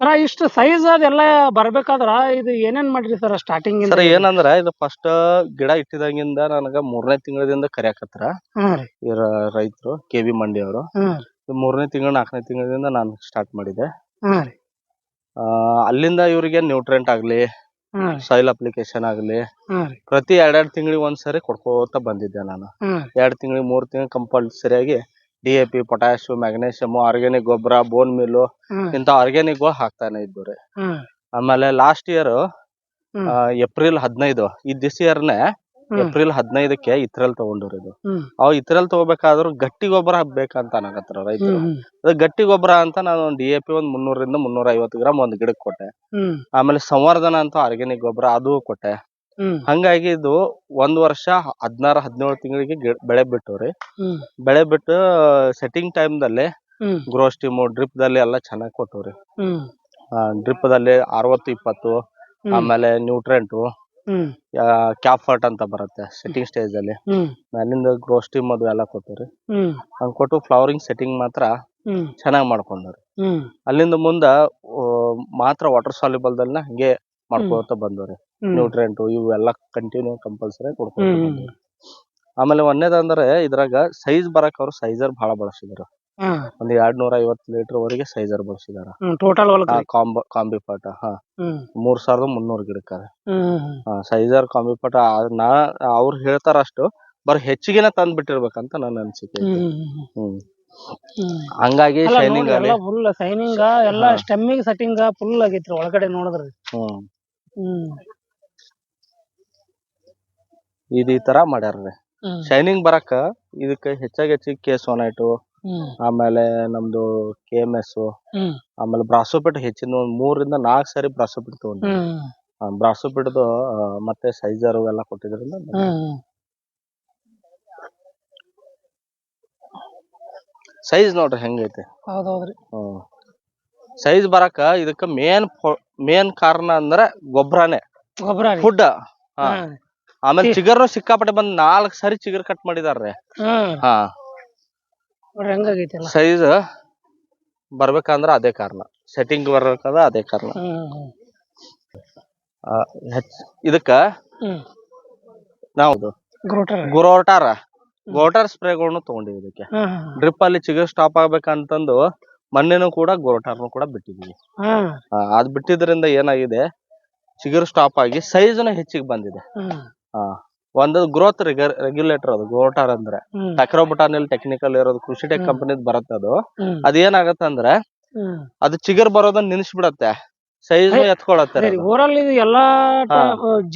ಸರ ಇಷ್ಟು ಸೈಜ್ ಅದೆಲ್ಲ ಬರ್ಬೇಕಾದ್ರ ಇದು ಏನೇನ್ ಮಾಡ್ರಿ ಸರ್ ಸ್ಟಾರ್ಟಿಂಗ್ ಸರ್ ಏನಂದ್ರ ಇದು ಫಸ್ಟ್ ಗಿಡ ಇಟ್ಟಿದಾಗಿಂದ ನನಗ ಮೂರನೇ ತಿಂಗಳದಿಂದ ಕರಿಯಾಕತ್ರ. ಇವ್ರ ರೈತರು ಕೆ ಬಿ ಮಂಡಿ ಅವರು. ಮೂರನೇ ತಿಂಗಳು ನಾಲ್ಕನೇ ತಿಂಗಳಿಂದ ನಾನು ಸ್ಟಾರ್ಟ್ ಮಾಡಿದೆ. ಆ, ಅಲ್ಲಿಂದ ಇವ್ರಿಗೆ ನ್ಯೂಟ್ರೆಂಟ್ ಆಗ್ಲಿ ಸಾಯಿಲ್ ಅಪ್ಲಿಕೇಶನ್ ಆಗ್ಲಿ ಪ್ರತಿ ಎರಡ್ ಪ್ರತಿ ಎರಡೆರಡು ತಿಂಗಳಿಗೆ ಒಂದ್ಸರಿ ಕೊಡ್ಕೋತ ಬಂದಿದ್ದೆ ನಾನು. ಎರಡ್ ತಿಂಗಳಿಗೆ ಮೂರ್ ತಿಂಗಳು ಕಂಪಲ್ಸರಿಯಾಗಿ ಡಿ ಎ ಪಿ ಆರ್ಗಾನಿಕ್ ಗೊಬ್ಬರ ಆರ್ಗ್ಯಾನಿಕ್ ಗೊಬ್ಬರ ಬೋನ್ ಮಿಲ್ಲು ಹಾ ಇಂತ ಆರ್ಗಾನಿಕ್ಗಳು ಹಾಕ್ತಾನೆ ಇದ್ದು ರೀ ಆಮೇಲೆ ಲಾಸ್ಟ್ ಇಯರ್. ಏಪ್ರಿಲ್ ಹದಿನೈದು ಈ ದಿಸ್ ಇಯರ್ ನೇ ಏಪ್ರಿಲ್ ಹದಿನೈದಕ್ಕೆ ಇತ್ರಲ್ ತಗೊಂಡ್ರಿ ಇದು. ಅವ್ ಇತ್ರಲ್ಲಿ ತಗೋಬೇಕಾದ್ರು ಗಟ್ಟಿ ಗೊಬ್ಬರ ಹಾಕ್ಬೇಕಂತ ಅನ್ನಕತ್ತಾರ ರೈತರು. ಅದ ಗಟ್ಟಿ ಗೊಬ್ಬರ ಅಂತ ನಾನು ಡಿ ಎ ಪಿ ಒಂದ್ ಮುನ್ನೂರಿಂದ ಮುನ್ನೂರ ಐವತ್ತು ಗ್ರಾಮ್ ಒಂದ್ ಗಿಡಕ್ಕೆ ಕೊಟ್ಟೆ. ಆಮೇಲೆ ಸಂವರ್ಧನ ಅಂತ ಆರ್ಗ್ಯಾನಿಕ್ ಗೊಬ್ಬರ ಅದು ಕೊಟ್ಟೆ. ಹ್ಮ್. ಹಂಗಾಗಿ ಇದು ಒಂದ್ ವರ್ಷ ಹದಿನಾರ ಹದಿನೇಳು ತಿಂಗಳಿಗೆ ಬೆಳೆ ಬಿಟ್ಟವ್ರಿ. ಹ್ಮ್. ಬೆಳೆ ಬಿಟ್ಟು ಸೆಟ್ಟಿಂಗ್ ಟೈಮ್ ದಲ್ಲಿ ಹ್ಮ್. ಗ್ರೋ ಸ್ಟೀಮು ಡ್ರಿಪ್ ದಲ್ಲಿ ಎಲ್ಲ ಚೆನ್ನಾಗಿ ಕೊಟ್ಟವ್ರಿ. ಹ್ಮ್. ಡ್ರಿಪ್ ದಲ್ಲಿ ಅರವತ್ತು ಇಪ್ಪತ್ತು ಹ್ಮ್. ಆಮೇಲೆ ನ್ಯೂಟ್ರೆಂಟು ಕ್ಯಾಫರ್ಟ್ ಕ್ಯಾಪ್ ಫರ್ಟ್ ಅಂತ ಬರುತ್ತೆ ಸೆಟ್ಟಿಂಗ್ ಸ್ಟೇಜ್ ಅಲ್ಲಿ. ಹ್ಮ್. ಅಲ್ಲಿಂದ ಗ್ರೋ ಸ್ಟೀಮ್ ಅದು ಎಲ್ಲ ಕೊಟ್ಟವ್ರಿ. ಹ್ಮ್. ಹಂಗ್ ಕೊಟ್ಟು ಫ್ಲವರಿಂಗ್ ಸೆಟ್ಟಿಂಗ್ ಮಾತ್ರ ಚೆನ್ನಾಗ್ ಚೆನ್ನಾಗಿ ಮಾಡ್ಕೊಂಡ್ರಿ ಹ್ಮ್. ಅಲ್ಲಿಂದ ಮುಂದ ಆ, ಮಾತ್ರ ವಾಟರ್ ಸಾಲ್ಯುಬಲ್ ದಲ್ನ ಹಂಗೆ ಮಾಡ್ಕೊತ ಬಂದವ್ರಿ. ನ್ಯೂಟ್ರಿಯೆಂಟ್ ನ್ಯೂಟ್ರೆಂಟು ಇವೆಲ್ಲ ಕಂಟಿನ್ಯೂ ಕಂಪಲ್ಸರಿ ಕೊಡ್ಕೊಂತ ಆಮೇಲೆ ಒಂದೇದಂದ್ರೆ ಇದ್ರಾಗ ಸೈಜ್ ಬರಕ್ ಅವ್ರು ಸೈಜರ್ ಬಹಳ ಬಳಸಿದಾರ. ಒಂದ್ ಎರಡ್ ನೂರ ಐವತ್ ಲೀಟರ್ ವರೆಗೆ ಸೈಜರ್ ಬಳಸಿದಾರ ಟೋಟಲ್ ಕಾಂಬ ಕಾಂಬಿ ಪಾಟ ಹಾ. ಮೂರ್ ಸಾವಿರದ ಮುನ್ನೂರ್ ಗಿಡಕ್ಕಾರ. ಸೈಜರ್ ಕಾಂಬಿ ಪಾಟ ನಾ ಅವ್ರು ಹೇಳ್ತಾರ ಅಷ್ಟು ಬರ ಹೆಚ್ಚಿಗೆನ ತಂದ್ ಬಿಟ್ಟಿರ್ಬೇಕಂತ ನನ್ನ ಅನ್ಸಿಕೆ ಹ್ಮ್ ಹಂಗಾಗಿ ಶೈನಿಂಗ್ ಫುಲ್ ಶೈನಿಂಗ್ ಎಲ್ಲಾ. ಸ್ಟೆಮ್ಮಿಂಗ್ ಸೆಟ್ಟಿಂಗ್ ಫುಲ್ ಆಗೈತ್ರಿ ಒಳಗಡೆ ನೋಡಿದ್ರಿ. ಹ್ಮ್. ಇದ್ ಈ ತರ ಮಾಡ್ಯಾರ್ರಿ ಶೈನಿಂಗ್ ಬರಕ ಇದಕ್ಕ ಹೆಚ್ಚಾಗಿ ಹೆಚ್ಚಿಗೆ ಕೆ ಎಸ್ ಒನ್ ಐಟು ಆಮೇಲೆ ನಮ್ದು ಕೆ ಎಂ ಎಸ್ ಆಮೇಲೆ ಬ್ರಾಸೋಪಿಟ್ ಹೆಚ್ಚಿನ ಒಂದ್ ಮೂರಿಂದ ನಾಲ್ಕು ಸಾರಿ ಬ್ರಾಸೋಪಿಟ್ ತಗೊಂಡ್ರಿ ಹ್ಮ್. ಬ್ರಾಸೋಪಿಟ್ದು ಮತ್ತೆ ಸೈಜರ್ ಎಲ್ಲ ಕೊಟ್ಟಿದ್ರಿಂದ ಸೈಜ್ ನೋಡ್ರಿ ಹೆಂಗೈತಿ? ಹೌದೌದ್ರಿ ಹ್ಮ್. ಸೈಜ್ ಬರಾಕ ಇದಕ್ಕ ಮೇನ್ ಮೇನ್ ಕಾರಣ ಅಂದ್ರ ಗೊಬ್ಬರನೇ ಗೊಬ್ಬರ ಫುಡ್ ಆಮೇಲೆ. ಚಿಗರ್ನು ಸಿಕ್ಕಾಪಟ್ಟೆ ಬಂದ್ ನಾಲ್ಕ್ ಸರಿ ಚಿಗರ್ ಕಟ್ ಮಾಡಿದಾರೆ ಹಾ. ಸೈಜ್ ಬರ್ಬೇಕಂದ್ರ ಅದೇ ಕಾರಣ. ಸೆಟ್ಟಿಂಗ್ ಬರ್ಬೇಕಂದ್ರ ಅದೇ ಕಾರಣ. ಇದಕ್ಕ ನಾವು ಗ್ರೋಟರ್. ಗೋಟಾರ್ ಸ್ಪ್ರೇಗಳನ್ನು ತಗೊಂಡಿವಿ ಇದಕ್ಕೆ. ಡ್ರಿಪ್ ಅಲ್ಲಿ ಚಿಗರ್ ಸ್ಟಾಪ್ ಆಗ್ಬೇಕಂತಂದು ಮೊನ್ನೆನೂ ಕೂಡ ಗೋಟಾರ್ನು ಕೂಡ ಬಿಟ್ಟಿದೀವಿ. ಆ, ಅದ್ ಬಿಟ್ಟಿದ್ರಿಂದ ಏನಾಗಿದೆ? ಚಿಗುರು ಸ್ಟಾಪ್ ಆಗಿ ಸೈಜ್ನು ಹೆಚ್ಚಿಗೆ ಬಂದಿದೆ. ಹ್ಮ್ ಆ, ಒಂದು ಗ್ರೋತ್ ರೆಗ್ಯುಲೇಟರ್ ಅದು ಗೋಟಾರ್ ಅಂದ್ರೆ. ಹ್ಮ್. ಟೆಕ್ನಿಕಲ್ ಇರೋದು ಕೃಷಿ ಟೆಕ್ ಕಂಪನಿ ಕಂಪನಿದ್ ಬರುತ್ತೆ ಅದು ಹ್ಮ್. ಅದೇನಾಗತ್ತಂದ್ರೆ ಹ್ಮ್. ಅದು ಚಿಗರ್ ಬರೋದನ್ನ ನಿಲ್ಲಿಸ್ಬಿಡತ್ತೆ ಸೈಜ್ ಎತ್ಕೊಳತ್ತಾರೆ ಊರಲ್ಲಿ ಓವರಾಲ್ ಇದು ಎಲ್ಲಾ.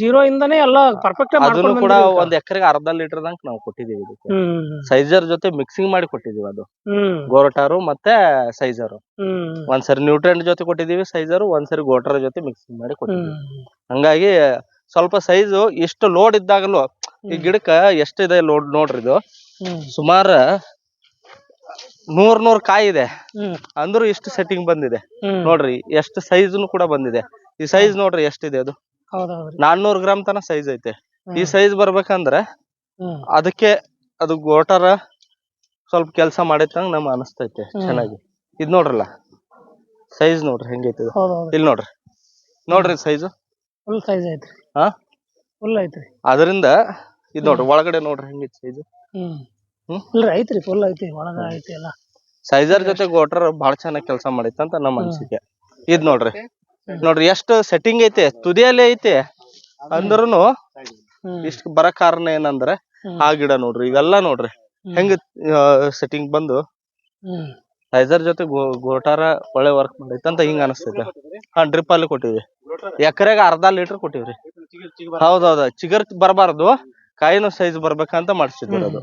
ಜೀರೋ ಇಂದಾನೇ ಎಲ್ಲಾ ಪರ್ಫೆಕ್ಟ್ ಅದನ್ನು ಕೂಡ ಒಂದ್ ಎಕರೆಗೆ ಅರ್ಧ ಲೀಟರ್ ದಂಕ ನಾವು ಕೊಟ್ಟಿದೀವಿ ಇದಕ್ಕೆ. ಸೈಜರ್ ಜೊತೆ ಮಿಕ್ಸಿಂಗ್ ಮಾಡಿ ಕೊಟ್ಟಿದೀವಿ ಅದು. ಗೋರಟಾರು ಮತ್ತೆ ಸೈಜರು ಒಂದ್ಸರಿ ನ್ಯೂಟ್ರೆಂಟ್ ಜೊತೆ ಕೊಟ್ಟಿದೀವಿ ಸೈಜರು ಒಂದ್ಸರಿ ಗೋಟರ್ ಜೊತೆ ಮಿಕ್ಸಿಂಗ್ ಮಾಡಿ ಕೊಟ್ಟಿದೀವಿ ಹಂಗಾಗಿ ಸ್ವಲ್ಪ ಸೈಜ್ ಇಷ್ಟು ಲೋಡ್ ಇದ್ದಾಗಲೂ ಈ ಗಿಡಕ್ಕ ಎಷ್ಟಿದೆ ಲೋಡ್ ನೋಡ್ರಿ ಇದು ಸುಮಾರ ನೂರ್ ನೂರ್ ಕಾಯಿ ಇದೆ. ಅಂದ್ರೂ ಇಷ್ಟು ಸೆಟ್ಟಿಂಗ್ ಬಂದಿದೆ. ನೋಡ್ರಿ ಎಷ್ಟು ಸೈಜ್ ಕೂಡ ಬಂದಿದೆ. ಈ ಸೈಜ್ ನೋಡ್ರಿ ಎಷ್ಟಿದೆ ಅದು? ನಾನ್ನೂರ್ ಗ್ರಾಮ್ ತನ ಸೈಜ್ ಐತೆ. ಈ. ಸೈಜ್ ಬರ್ಬೇಕಂದ್ರೆ ಅದಕ್ಕೆ ಅದು ಗೋಟರ ಸ್ವಲ್ಪ ಕೆಲಸ ಮಾಡೈತಂಗ್ ನಮ್ ಅನಸ್ತೈತೆ. ಚೆನ್ನಾಗಿ. ಇದ್ ನೋಡ್ರಲ್ಲ ಸೈಜ್ ನೋಡ್ರಿ ಹೆಂಗೈತೆ ಇಲ್ ಇಲ್ಲಿ ನೋಡ್ರಿ. ನೋಡ್ರಿ ಸೈಜ್ ಫುಲ್ ಸೈಜ್ ಐತ್ರಿ. ಹಾ? ಫುಲ್ ಐತ್ರಿ. ಅದರಿಂದ ಇದ್ ನೋಡ್ರಿ ಒಳಗಡೆ ನೋಡ್ರಿ ಹೆಂಗೈತಿ ಸೈಜ್? ಇಲ್ರಿ ಐತ್ರಿ ಫುಲ್ ಐತಿ ಒಳಗ ಐತಿ ಎಲ್ಲ. ಸೈಜರ್ ಜೊತೆ ಗೋಟರ್ ಬಹಳ ಚೆನ್ನಾಗಿ ಕೆಲಸ ಮಾಡೈತೆ ಅಂತ ನಮ್ಮ ಅನ್ಸಿಕೆ. ಇದ್ ನೋಡ್ರಿ. ನೋಡ್ರಿ ಎಷ್ಟು ಸೆಟ್ಟಿಂಗ್ ಐತೆ ತುದಿಯಲ್ಲೇ ಐತೆ ಅಂದ್ರೂನು ಇಷ್ಟ ಬರ ಕಾರಣ ಏನಂದ್ರೆ ಆ ಗಿಡ ನೋಡ್ರಿ ಇವೆಲ್ಲ ನೋಡ್ರಿ. ಹೆಂಗ ಸೆಟ್ಟಿಂಗ್ ಬಂದು ಸೈಜರ್ ಜೊತೆ ಗೋ- ಗೋಟಾರ ಒಳ್ಳೆ ವರ್ಕ್ ಮಾಡೈತೆ ಅಂತ ಹಿಂಗ ಅನಿಸ್ತೈತೆ. ಹಾ ಡ್ರಿಪ್ ಅಲ್ಲಿ ಕೊಟ್ಟಿವಿ. ಎಕರೆಗೆ ಅರ್ಧ ಲೀಟರ್ ಕೊಟ್ಟಿವ್ರಿ. ಹೌದೌದ ಚಿಗರ್ ಬರಬಾರ್ದು ಕಾಯಿನೂ ಸೈಜ್ ಬರ್ಬೇಕಂತ ಮಾಡ್ಸಿದ್ವಿ ಅದು.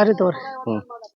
ಸರಿ ತಗೋರಿ ಹ್ಮ್.